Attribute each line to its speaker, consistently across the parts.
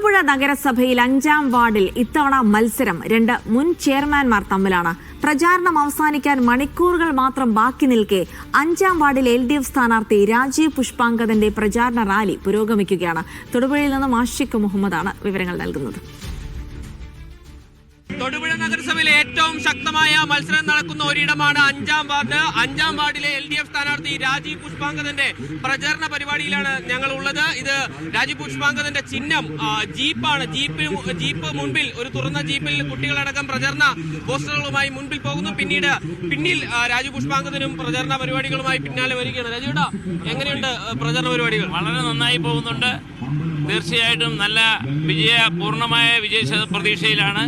Speaker 1: തൊടുപുഴ നഗരസഭയിൽ അഞ്ചാം വാർഡിൽ ഇത്തവണ മത്സരം രണ്ട് മുൻ ചെയർമാൻമാർ തമ്മിലാണ്. പ്രചാരണം അവസാനിക്കാൻ മണിക്കൂറുകൾ മാത്രം ബാക്കി നിൽക്കെ അഞ്ചാം വാർഡിൽ എൽ ഡി എഫ് സ്ഥാനാർത്ഥി രാജീവ് പുഷ്പാങ്കദന്റെ പ്രചാരണ റാലി പുരോഗമിക്കുകയാണ്. തൊടുപുഴയിൽ നിന്നും ആഷിഖ് മുഹമ്മദാണ് വിവരങ്ങൾ നൽകുന്നത്.
Speaker 2: നഗരസഭയിലെ ഏറ്റവും ശക്തമായ മത്സരം നടക്കുന്ന ഒരിടമാണ് അഞ്ചാം വാർഡ്. അഞ്ചാം വാർഡിലെ എൽ ഡി എഫ് സ്ഥാനാർത്ഥി രാജീവ് പുഷ്പാങ്കദന്റെ പ്രചരണ പരിപാടിയിലാണ് ഞങ്ങൾ ഉള്ളത് ഇത് രാജീവ് പുഷ്പാങ്കദന്റെ ചിഹ്നം ജീപ്പാണ്. ജീപ്പ് ജീപ്പ് മുൻപിൽ ഒരു തുറന്ന ജീപ്പിൽ കുട്ടികളടക്കം പ്രചരണ പോസ്റ്ററുകളുമായി മുൻപിൽ പോകുന്നു. പിന്നീട് പിന്നിൽ രാജീവ് പുഷ്പാങ്കദനും പ്രചരണ പരിപാടികളുമായി പിന്നാലെ വരികയാണ്. രാജീവേട്ടാ എങ്ങനെയുണ്ട് പ്രചരണ പരിപാടികൾ?
Speaker 3: വളരെ നന്നായി പോകുന്നുണ്ട്. തീർച്ചയായിട്ടും നല്ല വിജയ പൂർണമായ വിജയ പ്രതീക്ഷയിലാണ്.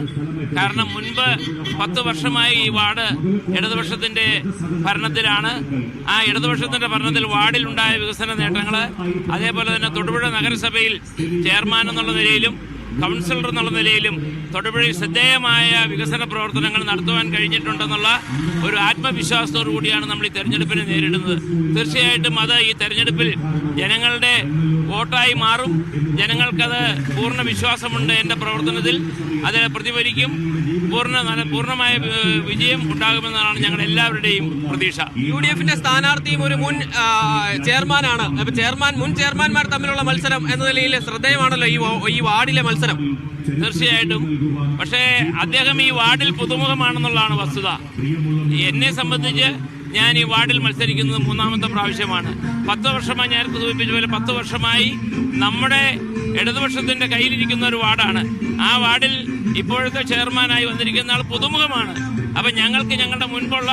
Speaker 3: കാരണം മുൻപ് പത്ത് വർഷമായി ഈ വാർഡ് ഇടതുപക്ഷത്തിന്റെ ഭരണത്തിലാണ്. ആ ഇടതുപക്ഷത്തിന്റെ ഭരണത്തിൽ വാർഡിലുണ്ടായ വികസന നേട്ടങ്ങൾ അതേപോലെ തന്നെ തൊടുപുഴ നഗരസഭയിൽ ചെയർമാൻ എന്നുള്ള നിലയിലും കൗൺസിലർ എന്നുള്ള നിലയിലും തൊടുപുഴയിൽ ശ്രദ്ധേയമായ വികസന പ്രവർത്തനങ്ങൾ നടത്തുവാൻ കഴിഞ്ഞിട്ടുണ്ടെന്നുള്ള ഒരു ആത്മവിശ്വാസത്തോടു കൂടിയാണ് നമ്മൾ ഈ തെരഞ്ഞെടുപ്പിനെ നേരിടുന്നത്. തീർച്ചയായിട്ടും അത് ഈ തെരഞ്ഞെടുപ്പിൽ ജനങ്ങളുടെ വോട്ടായി മാറും. ജനങ്ങൾക്കത് പൂർണ വിശ്വാസമുണ്ട് എന്റെ പ്രവർത്തനത്തിൽ. അത് പ്രതിഫലിക്കും. പൂർണ പൂർണമായ വിജയം ഉണ്ടാകുമെന്നാണ് ഞങ്ങളുടെ എല്ലാവരുടെയും പ്രതീക്ഷ.
Speaker 2: യു ഡി എഫിന്റെ സ്ഥാനാർത്ഥിയും ഒരു മുൻ ചെയർമാനാണ്. ചെയർമാൻ മുൻ ചെയർമാൻമാർ തമ്മിലുള്ള മത്സരം എന്ന നിലയിൽ ശ്രദ്ധേയമാണല്ലോ ഈ വാർഡിലെ മത്സരം.
Speaker 3: തീർച്ചയായിട്ടും. പക്ഷേ അദ്ദേഹം ഈ വാർഡിൽ പുതുമുഖമാണെന്നുള്ളതാണ് വസ്തുത. എന്നെ സംബന്ധിച്ച് ഞാൻ ഈ വാർഡിൽ മത്സരിക്കുന്നത് മൂന്നാമത്തെ പ്രാവശ്യമാണ്. പത്ത് വർഷമായി ഞാൻ സൂചിപ്പിച്ച പോലെ പത്ത് വർഷമായി നമ്മുടെ ഇടതുപക്ഷത്തിന്റെ കയ്യിലിരിക്കുന്ന ഒരു വാർഡാണ്. ആ വാർഡിൽ ഇപ്പോഴത്തെ ചെയർമാനായി വന്നിരിക്കുന്ന ആൾ പുതുമുഖമാണ്. അപ്പൊ ഞങ്ങൾക്ക് ഞങ്ങളുടെ മുൻപുള്ള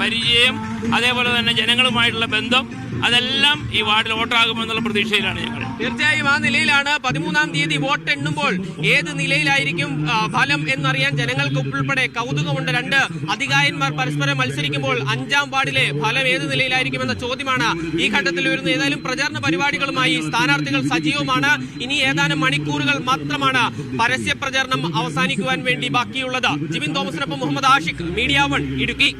Speaker 3: പരിചയം അതേപോലെ തന്നെ ജനങ്ങളുമായിട്ടുള്ള ബന്ധം അതെല്ലാം ഈ വാർഡിൽ വോട്ടാകുമെന്നുള്ള പ്രതീക്ഷയിലാണ് ഞങ്ങൾ.
Speaker 2: തീർച്ചയായും ആ നിലയിലാണ് പതിമൂന്നാം തീയതി വോട്ട് എണ്ണുമ്പോൾ ഏത് നിലയിലായിരിക്കും ഫലം എന്നറിയാൻ ജനങ്ങൾക്ക് ഉൾപ്പെടെ കൗതുകമുണ്ട്. രണ്ട് അധികായന്മാർ പരസ്പരം മത്സരിക്കുമ്പോൾ അഞ്ചാം വാർഡിലെ ഫലം ഏത് നിലയിലായിരിക്കുമെന്ന ചോദ്യമാണ് ഈ ഘട്ടത്തിൽ വരുന്നത് ഏതായാലും പ്രചാരണ പരിപാടികളുമായി സ്ഥാനാർത്ഥികൾ സജീവമാണ്. ഇനി ഏതാനും മണിക്കൂറുകൾ മാത്രമാണ് പരസ്യ പ്രചാരണം അവസാനിക്കുവാൻ വേണ്ടി ബാക്കിയുള്ളത്. ജിബിൻ തോമസിനൊപ്പം മുഹമ്മദ് ആഷിഖ് മീഡിയ വൺ ഇടുക്കി.